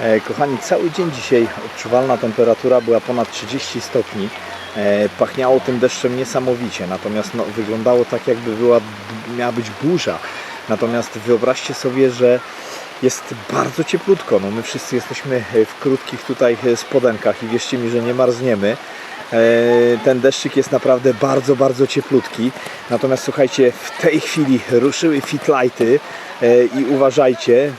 E, Kochani, cały dzień dzisiaj odczuwalna temperatura była ponad 30 stopni. E, Pachniało tym deszczem niesamowicie, natomiast no, wyglądało tak, jakby była, miała być burza. Natomiast wyobraźcie sobie, że jest bardzo cieplutko. No, my wszyscy jesteśmy w krótkich tutaj spodenkach i wierzcie mi, że nie marzniemy. E, Ten deszczyk jest naprawdę bardzo, bardzo cieplutki. Natomiast słuchajcie, w tej chwili ruszyły fitlighty e, i uważajcie,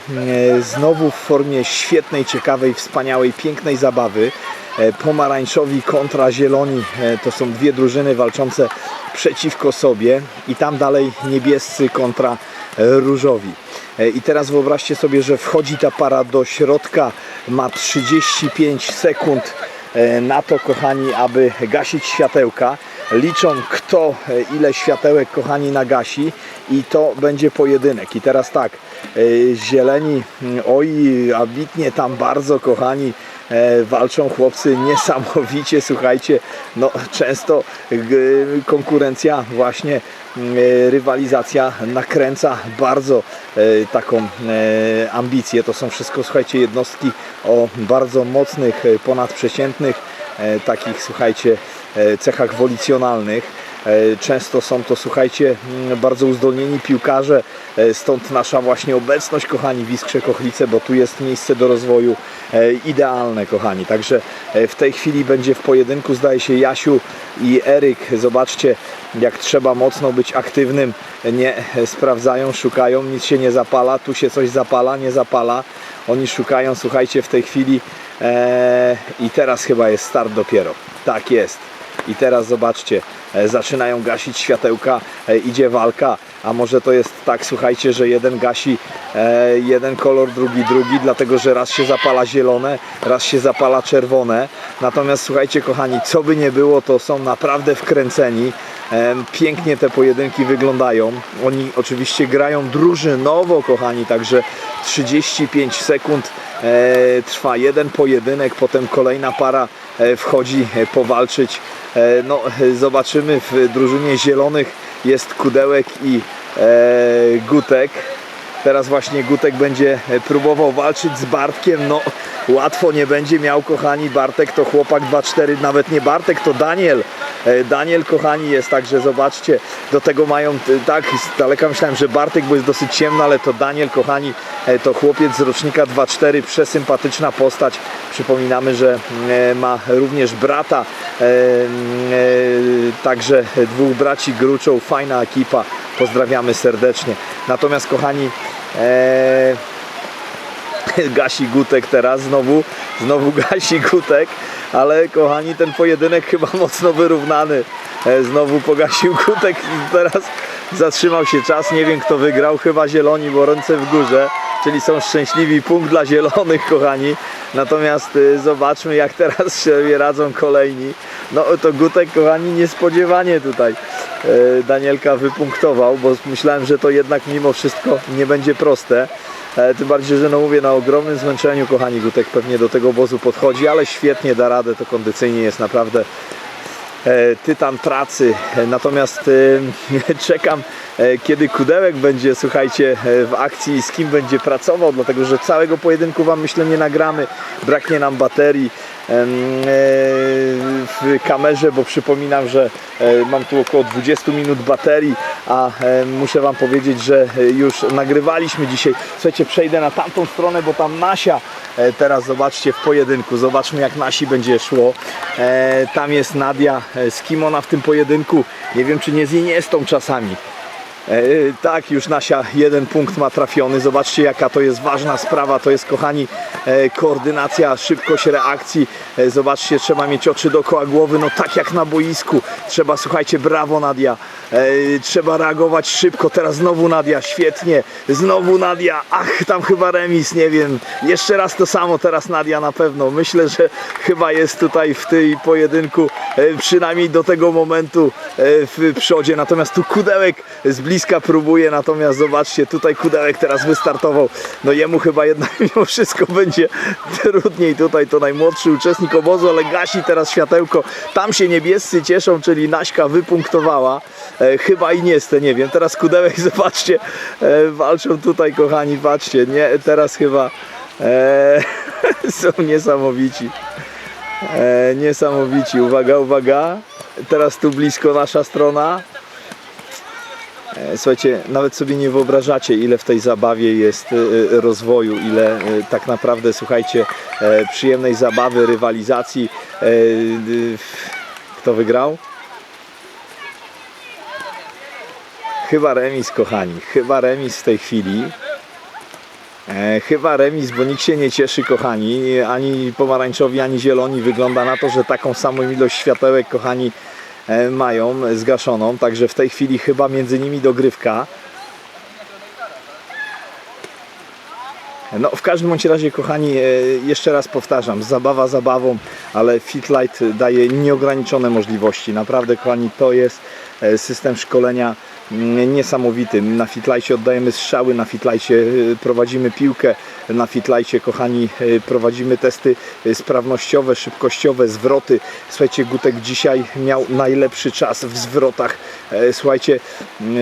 e, znowu w formie świetnej, ciekawej, wspaniałej, pięknej zabawy. E, Pomarańczowi kontra zieloni e, to są dwie drużyny walczące przeciwko sobie i tam dalej niebiescy kontra e, różowi. E, I teraz wyobraźcie sobie, że wchodzi ta para do środka, ma 35 sekund e, na to, kochani, aby gasić światełka. Liczą kto e, ile światełek, kochani, nagasi i to będzie pojedynek. I teraz tak, zieleni, mm, oj, ambitnie tam bardzo, kochani, walczą chłopcy niesamowicie, słuchajcie, no często konkurencja właśnie mm, e, rywalizacja nakręca bardzo e, taką e, ambicję. To są wszystko, słuchajcie, jednostki o bardzo mocnych, e, ponadprzeciętnych e, takich, słuchajcie, e, cechach wolicjonalnych. E, Często są to, słuchajcie, mm, bardzo uzdolnieni piłkarze, e, stąd nasza właśnie obecność, kochani, w Iskrze Kochlice, bo tu jest miejsce do rozwoju e, idealne, kochani. Także w tej chwili będzie w pojedynku, zdaje się, Jasiu i Eryk. Zobaczcie, jak trzeba mocno być aktywnym. Nie sprawdzają, szukają, nic się nie zapala, tu się coś zapala, nie zapala. Oni szukają, słuchajcie, w tej chwili i teraz chyba jest start dopiero. Tak jest. I teraz zobaczcie, e, zaczynają gasić światełka, e, idzie walka, a może to jest tak, słuchajcie, że jeden gasi e, jeden kolor, drugi drugi, dlatego że raz się zapala zielone, raz się zapala czerwone. Natomiast słuchajcie, kochani, co by nie było, to są naprawdę wkręceni. Pięknie te pojedynki wyglądają. Oni oczywiście grają drużynowo, kochani, także 35 sekund trwa jeden pojedynek, potem kolejna para wchodzi powalczyć. E, no, zobaczymy w drużynie zielonych jest Kudełek i e, Gutek. Teraz właśnie Gutek będzie e, próbował walczyć z Bartkiem. No, łatwo nie będzie miał, kochani. Bartek to chłopak 2-4, nawet nie Bartek, to Daniel. E, Daniel, kochani, jest także, zobaczcie, do tego mają, t- tak, z daleka myślałem, że Bartek, bo jest dosyć ciemno, ale to Daniel, kochani, e, to chłopiec z rocznika 2-4, przesympatyczna postać. Przypominamy, że e, ma również brata, e, e, także dwóch braci Gruczoł, fajna ekipa, pozdrawiamy serdecznie. Natomiast, kochani, e, gasi Gutek teraz znowu, znowu gasi Gutek, ale kochani ten pojedynek chyba mocno wyrównany. E, Znowu pogasił Gutek i teraz zatrzymał się czas, nie wiem kto wygrał, chyba zieloni, bo ręce w górze, czyli są szczęśliwi, punkt dla zielonych kochani. Natomiast y, zobaczmy jak teraz sobie radzą kolejni. No to Gutek kochani niespodziewanie tutaj e, Danielka wypunktował, bo myślałem, że to jednak mimo wszystko nie będzie proste. E, Tym bardziej, że no mówię, na ogromnym zmęczeniu, kochani, Gutek pewnie do tego obozu podchodzi, ale świetnie da radę, to kondycyjnie jest naprawdę e, tytan pracy. E, Natomiast czekam, kiedy Kudełek będzie, słuchajcie, w akcji i z kim będzie pracował, dlatego że całego pojedynku Wam myślę nie nagramy, braknie nam baterii w kamerze, bo przypominam, że e, mam tu około 20 minut baterii, a e, muszę Wam powiedzieć, że e, już nagrywaliśmy dzisiaj. Słuchajcie, przejdę na tamtą stronę, bo tam Nasia e, teraz zobaczcie w pojedynku. Zobaczmy jak Nasi będzie szło. E, Tam jest Nadia, e, z kim ona w tym pojedynku? Nie wiem, czy nie z Iniestą czasami. E, Tak, już Nasia jeden punkt ma trafiony. Zobaczcie, jaka to jest ważna sprawa. To jest, kochani, e, koordynacja, szybkość reakcji. E, Zobaczcie, trzeba mieć oczy dookoła głowy, no tak jak na boisku. Trzeba, słuchajcie, brawo Nadia. E, Trzeba reagować szybko. Teraz znowu Nadia, świetnie. Znowu Nadia. Ach, tam chyba remis, nie wiem. Jeszcze raz to samo, teraz Nadia na pewno. Myślę, że chyba jest tutaj w tej pojedynku e, przynajmniej do tego momentu e, w przodzie. Natomiast tu Kudełek z bliska próbuje, natomiast zobaczcie, tutaj Kudełek teraz wystartował. No jemu chyba jednak mimo wszystko będzie trudniej. Tutaj to najmłodszy uczestnik obozu, ale gasi teraz światełko. Tam się niebiescy cieszą, czyli Naśka wypunktowała. E, chyba i nie nie wiem. Teraz Kudełek, zobaczcie, e, walczą tutaj kochani, patrzcie, nie, teraz chyba... E, Są niesamowici. E, niesamowici. Uwaga, uwaga. Teraz tu blisko nasza strona. E, Słuchajcie, nawet sobie nie wyobrażacie, ile w tej zabawie jest e, e, rozwoju, ile tak naprawdę, słuchajcie, przyjemnej zabawy, rywalizacji. Kto wygrał? Chyba remis, kochani. Chyba remis w tej chwili. E, chyba remis, bo nikt się nie cieszy, kochani. Ani pomarańczowi, ani zieloni. Wygląda na to, że taką samą ilość światełek, kochani, e, mają zgaszoną. Także w tej chwili chyba między nimi dogrywka. No, w każdym bądź razie, kochani, e, jeszcze raz powtarzam, zabawa zabawą, ale Fitlight daje nieograniczone możliwości. Naprawdę, kochani, to jest e, system szkolenia mm, niesamowity. Na Fitlightie oddajemy strzały, na Fitlightie e, prowadzimy piłkę, na Fitlightie, kochani, e, prowadzimy testy e, sprawnościowe, szybkościowe, zwroty. Słuchajcie, Gutek dzisiaj miał najlepszy czas w zwrotach, słuchajcie,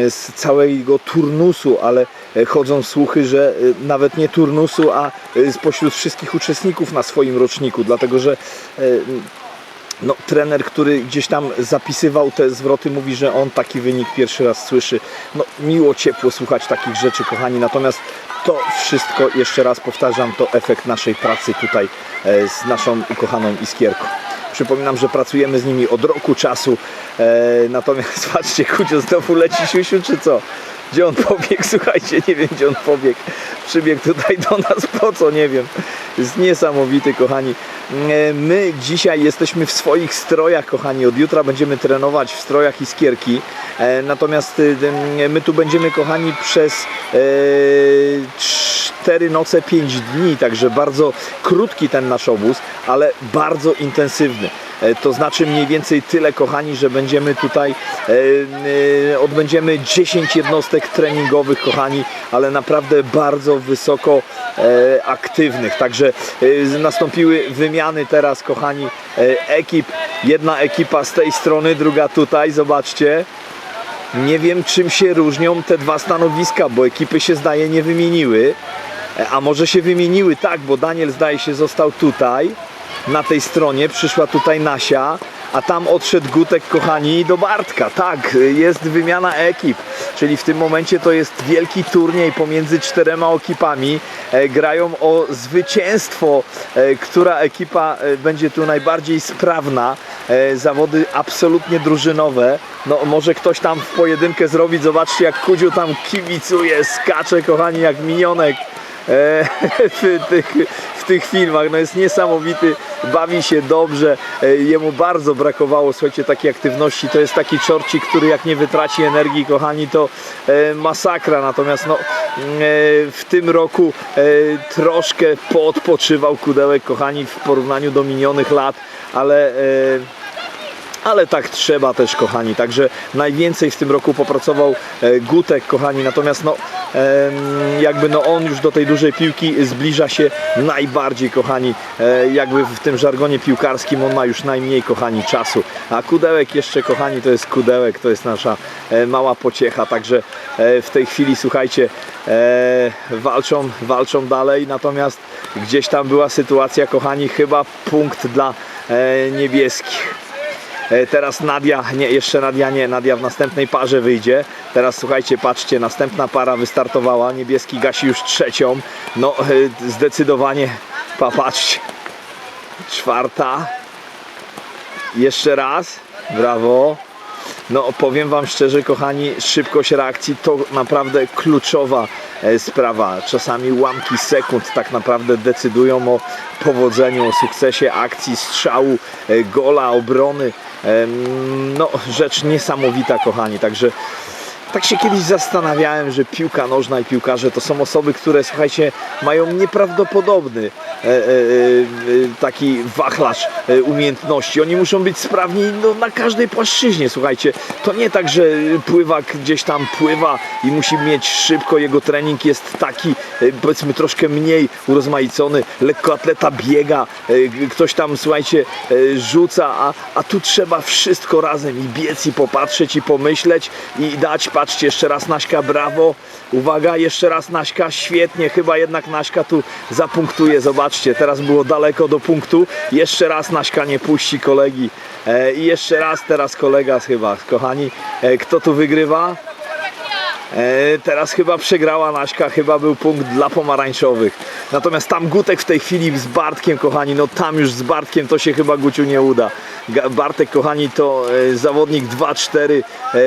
z całego turnusu, ale chodzą słuchy, że nawet nie turnusu, a spośród wszystkich uczestników na swoim roczniku, dlatego że no, trener, który gdzieś tam zapisywał te zwroty, mówi, że on taki wynik pierwszy raz słyszy. No, miło, ciepło słuchać takich rzeczy, kochani. Natomiast to wszystko, jeszcze raz powtarzam, to efekt naszej pracy tutaj e, z naszą ukochaną Iskierką. Przypominam, że pracujemy z nimi od roku czasu. E, natomiast patrzcie, Kucio znowu leci siusiu, czy co? Gdzie on pobiegł? Słuchajcie, nie wiem gdzie on pobiegł. Przybiegł tutaj do nas, po co? Nie wiem. Jest niesamowity, kochani. E, My dzisiaj jesteśmy w swoich strojach, kochani. Od jutra będziemy trenować w strojach iskierki. E, Natomiast y, my tu będziemy, kochani, przez e, 4 noce, 5 dni. Także bardzo krótki ten nasz obóz, ale bardzo intensywny. E, To znaczy mniej więcej tyle, kochani, że będziemy tutaj, e, e, odbędziemy 10 jednostek treningowych, kochani, ale naprawdę bardzo wysoko e, aktywnych. Także e, nastąpiły wymiany teraz, kochani, e, ekip. Jedna ekipa z tej strony, druga tutaj, zobaczcie. Nie wiem, czym się różnią te dwa stanowiska, bo ekipy się zdaje nie wymieniły. E, A może się wymieniły, tak, bo Daniel zdaje się został tutaj, na tej stronie, przyszła tutaj Nasia, a tam odszedł Gutek, kochani, do Bartka. Tak, jest wymiana ekip, czyli w tym momencie to jest wielki turniej pomiędzy czterema ekipami. E, Grają o zwycięstwo, e, która ekipa e, będzie tu najbardziej sprawna. Zawody absolutnie drużynowe. No może ktoś tam w pojedynkę zrobić. Zobaczcie jak Kudziu tam kibicuje, skacze, kochani, jak minionek w tych, w tych filmach. No jest niesamowity, bawi się dobrze. E, Jemu bardzo brakowało, słuchajcie, takiej aktywności. To jest taki czorcik, który jak nie wytraci energii, kochani, to e, masakra. Natomiast no, mm, e, w tym roku troszkę poodpoczywał kudełek, kochani, w porównaniu do minionych lat, ale ale tak trzeba też, kochani. Także najwięcej w tym roku popracował e, Gutek, kochani. Natomiast no, jakby no on już do tej dużej piłki zbliża się najbardziej, kochani. E, Jakby w tym żargonie piłkarskim on ma już najmniej, kochani, czasu. A Kudełek jeszcze, kochani, to jest Kudełek, to jest nasza e, mała pociecha. Także w tej chwili, słuchajcie, walczą, walczą dalej. Natomiast gdzieś tam była sytuacja, kochani, chyba punkt dla niebieskich. E, Teraz Nadia, nie, jeszcze Nadia nie, Nadia w następnej parze wyjdzie. Teraz słuchajcie, patrzcie, następna para wystartowała, niebieski gasi już trzecią. No e, zdecydowanie, popatrzcie, czwarta. Jeszcze raz, brawo. No powiem Wam szczerze, kochani, szybkość reakcji to naprawdę kluczowa sprawa. Czasami ułamki sekund tak naprawdę decydują o powodzeniu, o sukcesie akcji, strzału, e, gola, obrony. Em, No rzecz niesamowita, kochani. Także tak się kiedyś zastanawiałem, że piłka nożna i piłkarze to są osoby, które słuchajcie, mają nieprawdopodobny e, e, e, taki wachlarz e, umiejętności. Oni muszą być sprawni no, na każdej płaszczyźnie, słuchajcie. To nie tak, że pływak gdzieś tam pływa i musi mieć szybko, jego trening jest taki e, powiedzmy troszkę mniej urozmaicony, lekkoatleta biega, e, ktoś tam słuchajcie e, rzuca, a, a tu trzeba wszystko razem i biec i popatrzeć i pomyśleć i dać, patrzcie jeszcze raz Naśka, brawo, uwaga, jeszcze raz Naśka, świetnie, chyba jednak Naśka tu zapunktuje, zobaczcie teraz było daleko do punktu. Jeszcze raz Naśka nie puści kolegi. E, I jeszcze raz teraz kolega chyba, kochani. E, kto tu wygrywa? E, teraz chyba przegrała Naśka, chyba był punkt dla pomarańczowych. Natomiast tam Gutek w tej chwili z Bartkiem, kochani, no tam już z Bartkiem to się chyba Guciu nie uda. Bartek, kochani, to e, zawodnik 2-4. E,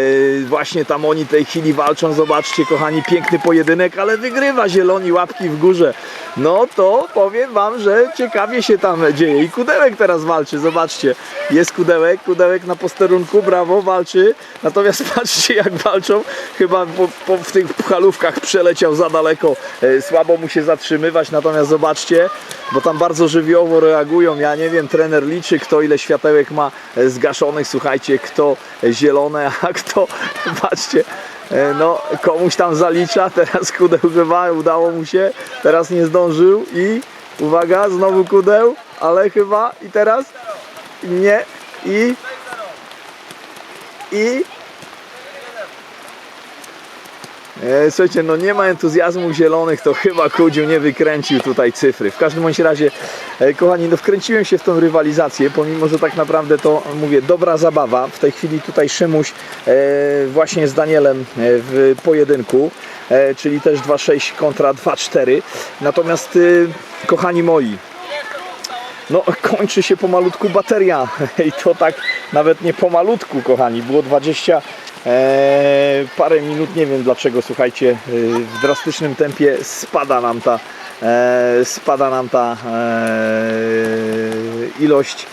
właśnie tam oni tej chwili walczą. Zobaczcie, kochani, piękny pojedynek, ale wygrywa zieloni łapki w górze. No to powiem wam, że ciekawie się tam dzieje. I Kudełek teraz walczy, zobaczcie. Jest Kudełek, Kudełek na posterunku, brawo, walczy. Natomiast patrzcie jak walczą. Chyba po, po, w tych puchalówkach przeleciał za daleko. E, Słabo mu się zatrzymywać, natomiast zobaczcie, bo tam bardzo żywiołowo reagują. Ja nie wiem, trener liczy, kto ile światełek ma e, zgaszonych. Słuchajcie, kto zielone, a kto, patrzcie, E, no komuś tam zalicza, teraz kudeł chyba udało mu się, teraz nie zdążył i uwaga, znowu kudeł, ale chyba i teraz nie i i E, Słuchajcie, no nie ma entuzjazmu zielonych, to chyba Kudziu nie wykręcił tutaj cyfry. W każdym bądź razie, e, kochani, no wkręciłem się w tą rywalizację, pomimo, że tak naprawdę to, mówię, dobra zabawa. W tej chwili tutaj Szymuś e, właśnie z Danielem e, w pojedynku, e, czyli też 2-6 kontra 2-4. Natomiast, e, kochani moi, no kończy się pomalutku bateria i to tak nawet nie pomalutku kochani, było 20 e, parę minut, nie wiem dlaczego słuchajcie, e, w drastycznym tempie spada nam ta e, spada nam ta ilość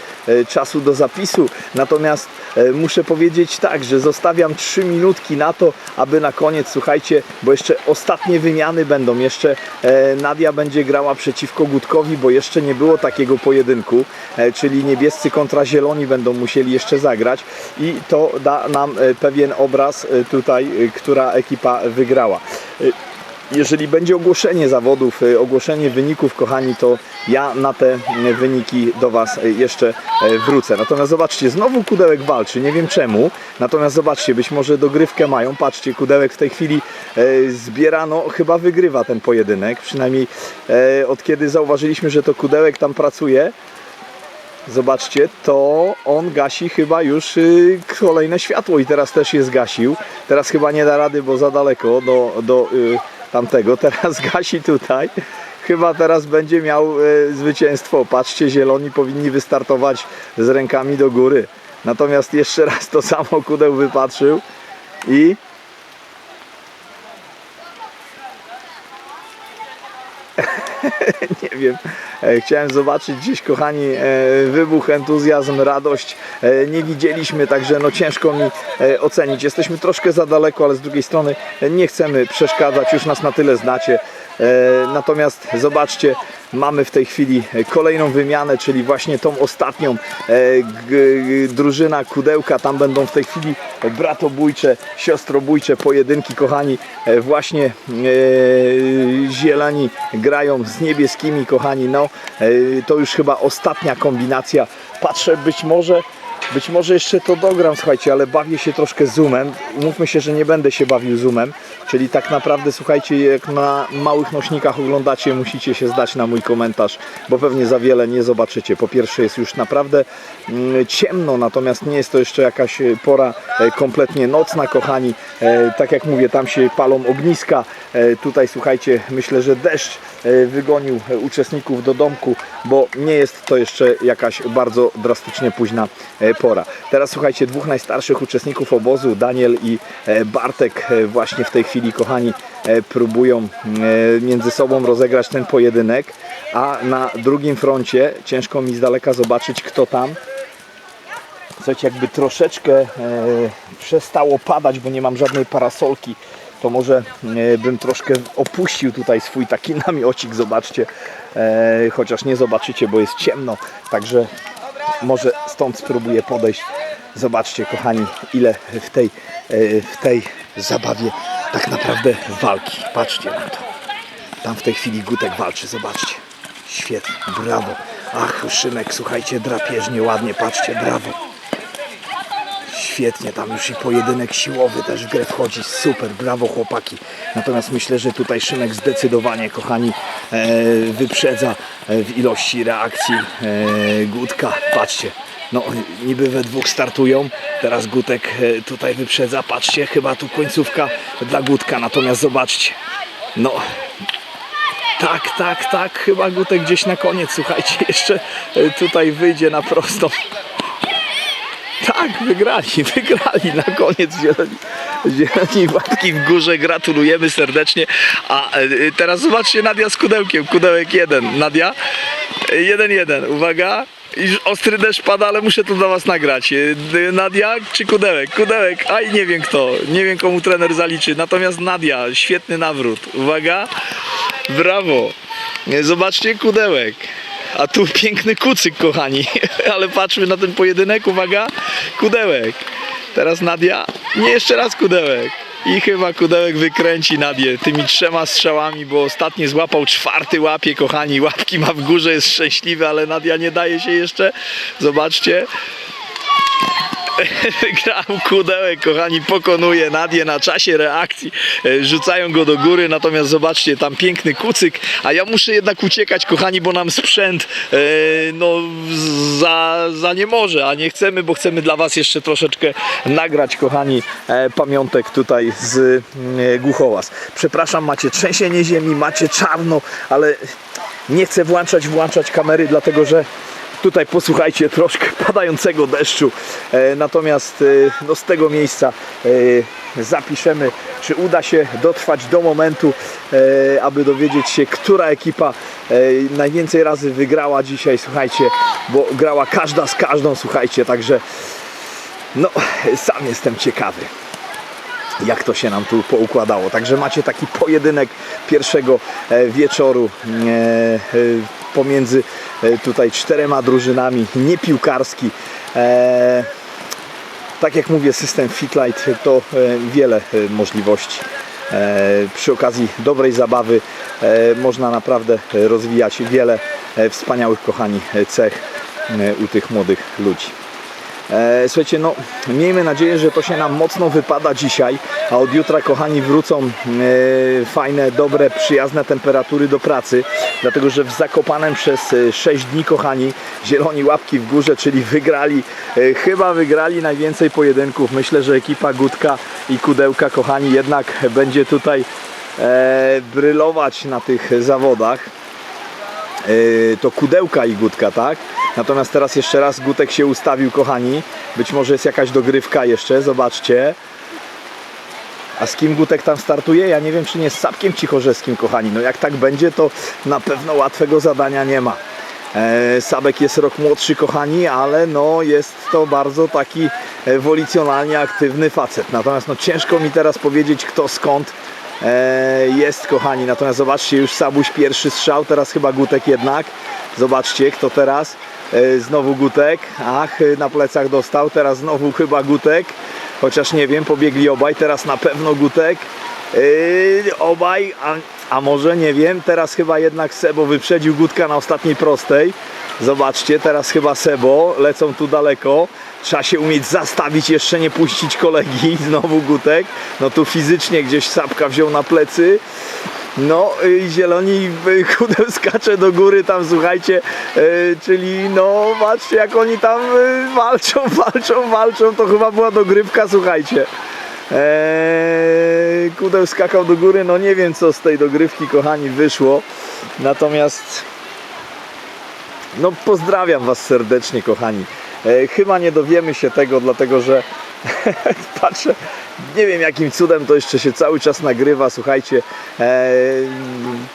czasu do zapisu. Natomiast muszę powiedzieć tak, że zostawiam 3 minutki na to, aby na koniec, słuchajcie, bo jeszcze ostatnie wymiany będą. Jeszcze e, Nadia będzie grała przeciwko Gutkowi, bo jeszcze nie było takiego pojedynku, e, czyli niebiescy kontra zieloni będą musieli jeszcze zagrać i to da nam e, pewien obraz e, tutaj, e, która ekipa wygrała. Jeżeli będzie ogłoszenie zawodów, y, ogłoszenie wyników, kochani, to ja na te y, wyniki do Was y, jeszcze wrócę. Natomiast zobaczcie, znowu Kudełek walczy, nie wiem czemu. Natomiast zobaczcie, być może dogrywkę mają. Patrzcie, Kudełek w tej chwili zbiera, no chyba wygrywa ten pojedynek. Przynajmniej od kiedy zauważyliśmy, że to Kudełek tam pracuje, Zobaczcie, to on gasi chyba już kolejne światło i teraz też je zgasił. Teraz chyba nie da rady, bo za daleko do, do tamtego. Teraz gasi tutaj. Chyba teraz będzie miał y, zwycięstwo. Patrzcie, zieloni powinni wystartować z rękami do góry. Natomiast jeszcze raz to samo kudeł wypatrzył i nie wiem, e, chciałem zobaczyć gdzieś, kochani, e, wybuch, entuzjazm, radość. E, Nie widzieliśmy, także no ciężko mi ocenić. Jesteśmy troszkę za daleko, ale z drugiej strony nie chcemy przeszkadzać, już nas na tyle znacie. E, Natomiast zobaczcie, mamy w tej chwili kolejną wymianę, czyli właśnie tą ostatnią e, drużyna Kudełka. Tam będą w tej chwili bratobójcze, siostrobójcze pojedynki, kochani. E, Właśnie zieloni grają z niebieskimi, kochani. No, to już chyba ostatnia kombinacja. Patrzę, być może być może jeszcze to dogram, słuchajcie, ale bawię się troszkę zoomem. Umówmy się, że nie będę się bawił zoomem, czyli tak naprawdę, słuchajcie, jak na małych nośnikach oglądacie, musicie się zdać na mój komentarz, bo pewnie za wiele nie zobaczycie. Po pierwsze jest już naprawdę mm, ciemno, natomiast nie jest to jeszcze jakaś e, pora e, kompletnie nocna, kochani. E, Tak jak mówię, tam się palą ogniska. Tutaj, słuchajcie, myślę, że deszcz wygonił uczestników do domku, bo nie jest to jeszcze jakaś bardzo drastycznie późna pora. Teraz słuchajcie, dwóch najstarszych uczestników obozu, Daniel i e, Bartek, e, właśnie w tej chwili, kochani, e, próbują e, między sobą rozegrać ten pojedynek, a na drugim froncie ciężko mi z daleka zobaczyć, kto tam. Słuchajcie, jakby troszeczkę e, przestało padać, bo nie mam żadnej parasolki, to może e, bym troszkę opuścił tutaj swój taki namiocik, zobaczcie, e, chociaż nie zobaczycie, bo jest ciemno, także może stąd spróbuję podejść. Zobaczcie, kochani, ile w tej, e, w tej zabawie tak naprawdę walki. Patrzcie na to. Tam w tej chwili Gutek walczy, zobaczcie. Świetnie, brawo. Ach, Szymek, słuchajcie, drapieżnie, ładnie, patrzcie, brawo. Świetnie, tam już i pojedynek siłowy też w grę wchodzi, super, brawo chłopaki. Natomiast myślę, że tutaj Szymek zdecydowanie, kochani, e, wyprzedza e, w ilości reakcji e, Gutka. Patrzcie, no niby we dwóch startują, teraz Gutek tutaj wyprzedza, patrzcie, chyba tu końcówka dla Gutka, natomiast zobaczcie, no tak, tak, tak, chyba Gutek gdzieś na koniec, słuchajcie, jeszcze tutaj wyjdzie na prostą. Tak, wygrali, wygrali na koniec zieloni, zieloni łapki w górze, gratulujemy serdecznie. A e, teraz zobaczcie Nadia z kudełkiem, kudełek jeden. Nadia, e, jeden, jeden, uwaga. Iż ostry deszcz pada, ale muszę to dla was nagrać. E, Nadia czy kudełek? Kudełek, aj nie wiem kto, nie wiem komu trener zaliczy. Natomiast Nadia, świetny nawrót. Uwaga, brawo. E, Zobaczcie kudełek. A tu piękny kucyk, kochani. Ale patrzmy na ten pojedynek, uwaga, kudełek. Teraz Nadia, nie jeszcze raz kudełek. I chyba kudełek wykręci Nadię tymi trzema strzałami, bo ostatni złapał czwarty łapie, kochani. Łapki ma w górze, jest szczęśliwy, ale Nadia nie daje się jeszcze. Zobaczcie. Wygrał kudełek, kochani, pokonuje Nadię na czasie reakcji, e, rzucają go do góry, natomiast zobaczcie, tam piękny kucyk, a ja muszę jednak uciekać, kochani, bo nam sprzęt e, no, za, za nie może, a nie chcemy, bo chcemy dla Was jeszcze troszeczkę nagrać, kochani, e, pamiątek tutaj z Głuchołaz. Przepraszam, macie trzęsienie ziemi, macie czarno, ale nie chcę włączać, włączać kamery, dlatego że Tutaj posłuchajcie troszkę padającego deszczu. E, natomiast e, no, z tego miejsca e, zapiszemy, czy uda się dotrwać do momentu, aby dowiedzieć się, która ekipa najwięcej razy wygrała dzisiaj. Słuchajcie, bo grała każda z każdą, słuchajcie, także no sam jestem ciekawy jak to się nam tu poukładało. Także macie taki pojedynek pierwszego wieczoru pomiędzy e, tutaj czterema drużynami, niepiłkarski. E, tak jak mówię, system Fitlight to e, wiele możliwości. Przy okazji dobrej zabawy można naprawdę rozwijać wiele wspaniałych, kochani, cech u tych młodych ludzi. E, Słuchajcie, no miejmy nadzieję, że to się nam mocno wypada dzisiaj, a od jutra, kochani, wrócą e, fajne, dobre, przyjazne temperatury do pracy, dlatego że w Zakopanem przez e, 6 dni, kochani, zieloni łapki w górze, czyli wygrali, e, chyba wygrali najwięcej pojedynków. Myślę, że ekipa Gutka i Kudełka, kochani, jednak będzie tutaj e, brylować na tych zawodach. To kudełka i gutka, tak? Natomiast teraz jeszcze raz gutek się ustawił, kochani. Być może jest jakaś dogrywka jeszcze, zobaczcie. A z kim gutek tam startuje? Ja nie wiem, czy nie z Sapkiem Cichorzewskim, kochani. No jak tak będzie, to na pewno łatwego zadania nie ma. E, Sabek jest rok młodszy, kochani, ale no jest to bardzo taki wolicjonalnie aktywny facet. Natomiast no ciężko mi teraz powiedzieć, kto skąd e, jest, kochani. Natomiast zobaczcie, już Sabuś pierwszy strzał, teraz chyba Gutek jednak. Zobaczcie, kto teraz. E, znowu Gutek. Ach, na plecach dostał. Teraz znowu chyba Gutek. Chociaż nie wiem, pobiegli obaj. Teraz na pewno Gutek. E, obaj, a, a może nie wiem. Teraz chyba jednak Sebo wyprzedził Gutka na ostatniej prostej. Zobaczcie, teraz chyba Sebo. Lecą tu daleko. Trzeba się umieć zastawić, jeszcze nie puścić kolegi. Znowu Gutek. No tu fizycznie gdzieś Sapka wziął na plecy. No, zieloni kudeł skacze do góry tam, słuchajcie, y, czyli no, patrzcie jak oni tam y, walczą, walczą, walczą, to chyba była dogrywka, słuchajcie. Eee, kudeł skakał do góry, no nie wiem co z tej dogrywki, kochani, wyszło, natomiast no pozdrawiam Was serdecznie, kochani. E, chyba nie dowiemy się tego, dlatego że patrzę, nie wiem jakim cudem to jeszcze się cały czas nagrywa, słuchajcie, e,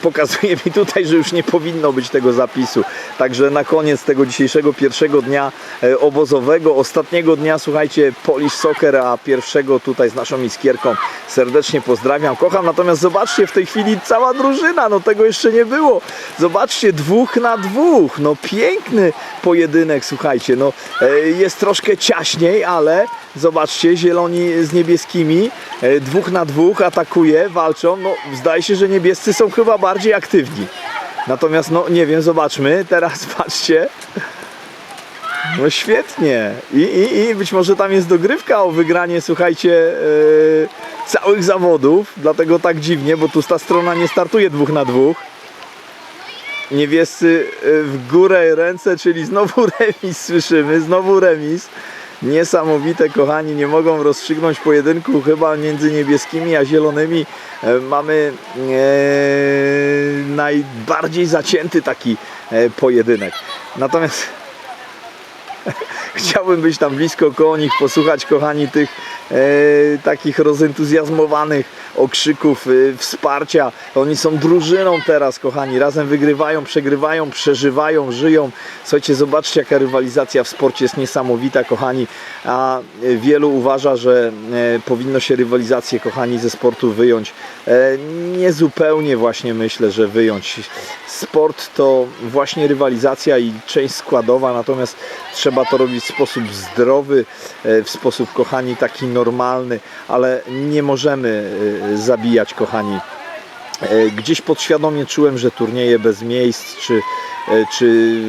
pokazuje mi tutaj, że już nie powinno być tego zapisu. Także na koniec tego dzisiejszego pierwszego dnia e, obozowego, ostatniego dnia, słuchajcie, Polish Soccer, a pierwszego tutaj z naszą iskierką serdecznie pozdrawiam, kocham. Natomiast zobaczcie, w tej chwili cała drużyna, no tego jeszcze nie było. Zobaczcie, dwóch na dwóch, no piękny pojedynek, słuchajcie, no e, jest troszkę ciaśniej, ale zobaczcie, zieloni z niebieskimi, e, dwóch na dwóch atakuje, walczą, no zdaje się, że niebiescy są chyba bardziej aktywni. Natomiast no nie wiem, zobaczmy, teraz patrzcie. No świetnie. I, i, I być może tam jest dogrywka o wygranie, słuchajcie, e, całych zawodów. Dlatego tak dziwnie, bo tu ta strona nie startuje dwóch na dwóch. Niebiescy e, w górę ręce, czyli znowu remis słyszymy, znowu remis. Niesamowite, kochani, nie mogą rozstrzygnąć pojedynku chyba między niebieskimi a zielonymi. E, Mamy e, najbardziej zacięty taki e, pojedynek. Natomiast chciałbym być tam blisko koło nich, posłuchać, kochani, tych e, takich rozentuzjazmowanych okrzyków, e, wsparcia. Oni są drużyną teraz, kochani, razem wygrywają, przegrywają, przeżywają, żyją. Słuchajcie, zobaczcie, jaka rywalizacja w sporcie jest niesamowita, kochani, a e, wielu uważa, że e, powinno się rywalizację, kochani, ze sportu wyjąć. E, Niezupełnie właśnie myślę, że wyjąć. Sport to właśnie rywalizacja i część składowa, natomiast trzeba to robić w sposób zdrowy, e, w sposób, kochani, taki normalny, ale nie możemy e, zabijać, kochani. E, Gdzieś podświadomie czułem, że turnieje bez miejsc, czy, czy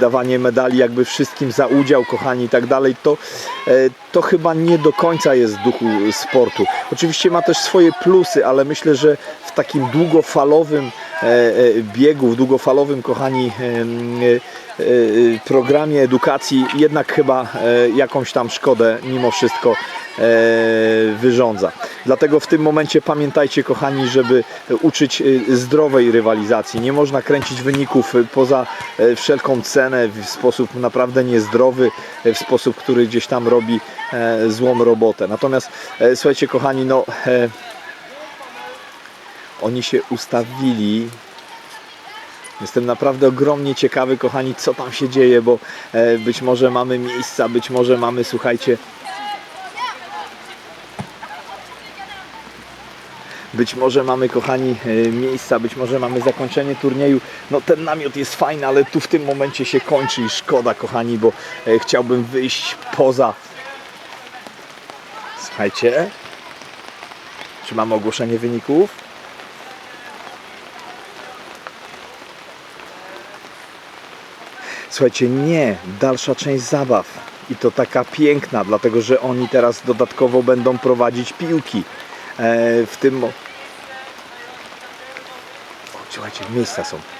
dawanie medali jakby wszystkim za udział, kochani, i tak dalej, to, to chyba nie do końca jest w duchu sportu. Oczywiście ma też swoje plusy, ale myślę, że w takim długofalowym biegu, w długofalowym, kochani, e, e, programie edukacji jednak chyba e, jakąś tam szkodę mimo wszystko e, wyrządza. Dlatego w tym momencie pamiętajcie, kochani, żeby uczyć e, zdrowej rywalizacji. Nie można kręcić wyników e, poza e, wszelką cenę w sposób naprawdę niezdrowy, e, w sposób, który gdzieś tam robi e, złą robotę. Natomiast e, słuchajcie, kochani, no e, oni się ustawili Jestem naprawdę ogromnie ciekawy, kochani, co tam się dzieje, bo e, być może mamy miejsca, być może mamy, słuchajcie, być może mamy, kochani, e, miejsca, być może mamy zakończenie turnieju. No ten namiot jest fajny, ale tu w tym momencie się kończy i szkoda, kochani, bo e, chciałbym wyjść poza. Słuchajcie, czy mamy ogłoszenie wyników? Słuchajcie, nie, dalsza część zabaw i to taka piękna, dlatego że oni teraz dodatkowo będą prowadzić piłki e, w tym. O, słuchajcie, miejsca są.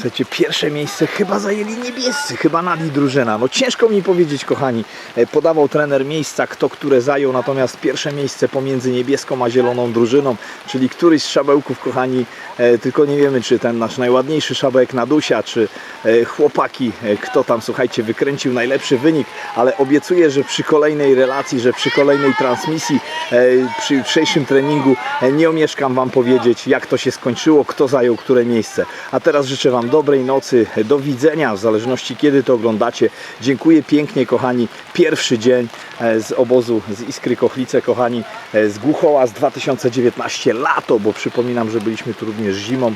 Słuchajcie, pierwsze miejsce chyba zajęli niebiescy, chyba Nadi drużyna. No ciężko mi powiedzieć, kochani. E, Podawał trener miejsca, kto które zajął, natomiast pierwsze miejsce pomiędzy niebieską a zieloną drużyną, czyli któryś z szabełków, kochani, e, tylko nie wiemy, czy ten nasz najładniejszy szabełek Nadusia, czy chłopaki, e, kto tam, słuchajcie, wykręcił najlepszy wynik, ale obiecuję, że przy kolejnej relacji, że przy kolejnej transmisji, e, przy jutrzejszym treningu e, nie omieszkam Wam powiedzieć, jak to się skończyło, kto zajął które miejsce. A teraz życzę Wam dobrej nocy, do widzenia, w zależności kiedy to oglądacie. Dziękuję pięknie, kochani. Pierwszy dzień e, z obozu z Iskry Kochlice, kochani, e, z Głuchoła z 2019 lato, bo przypominam, że byliśmy tu również zimą.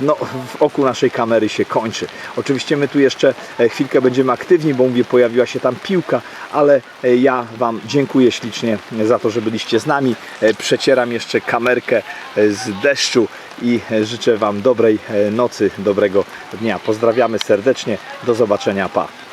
No, w oku naszej kamery się kończy. Oczywiście my tu jeszcze e, chwilkę będziemy aktywni, bo mówię, pojawiła się tam piłka, ale e, ja Wam dziękuję ślicznie za to, że byliście z nami. E, Przecieram jeszcze kamerkę z deszczu i życzę Wam dobrej nocy, dobrego dnia. Pozdrawiamy serdecznie. Do zobaczenia. Pa.